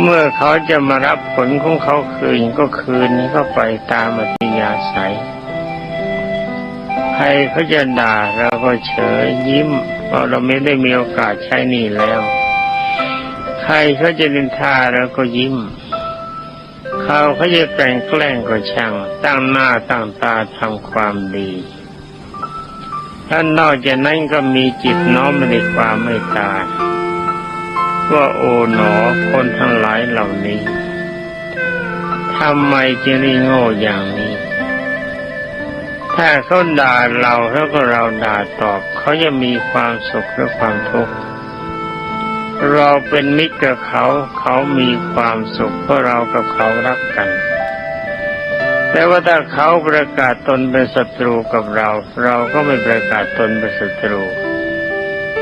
เมื่อเขาจะมารับผลของเขาคืนก็คืนนี้ก็ไปตามอัธยาศัย ใครเขาจะด่าเราก็เฉยยิ้มเพราะเราไม่ได้มีโอกาสใช้หนี่แล้ว ใครเขาจะนินทาเราก็ยิ้ม เขาเขาจะแกล้งแกล้งก็ช่างตั้งหน้าตั้งตาทำความดีท่านนอกจากนั้นก็มีจิตน้อมในความเมตตาย ว่าโอ๋หนอคนทั้งหลายเหล่านี้ทำไมจึงได้โง่อย่างนี้ ถ้าเขาด่าเราแล้วก็เราด่าตอบ เขาจะมีความสุขหรือความทุกข์เราเป็นมิตรกับเขา เขามีความสุขเพราะเรากับเขารักกัน แต่ว่าถ้าเขาประกาศตนเป็นศัตรูกับเรา เราก็ไม่ประกาศตนเป็นศัตรู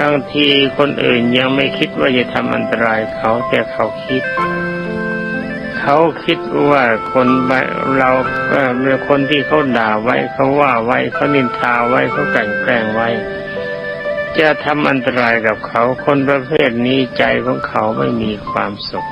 บางทีคนอื่นยังไม่คิดว่าจะทำอันตรายเขาแต่เขาคิด เขาคิดว่าคนเราเป็นคนที่เขาด่าไว้เขาว่าไว้เขานินทาไว้เขากลั่นแกล้งไว้ จะทำอันตรายกับเขา คนประเภทนี้ใจของเขาไม่มีความสุข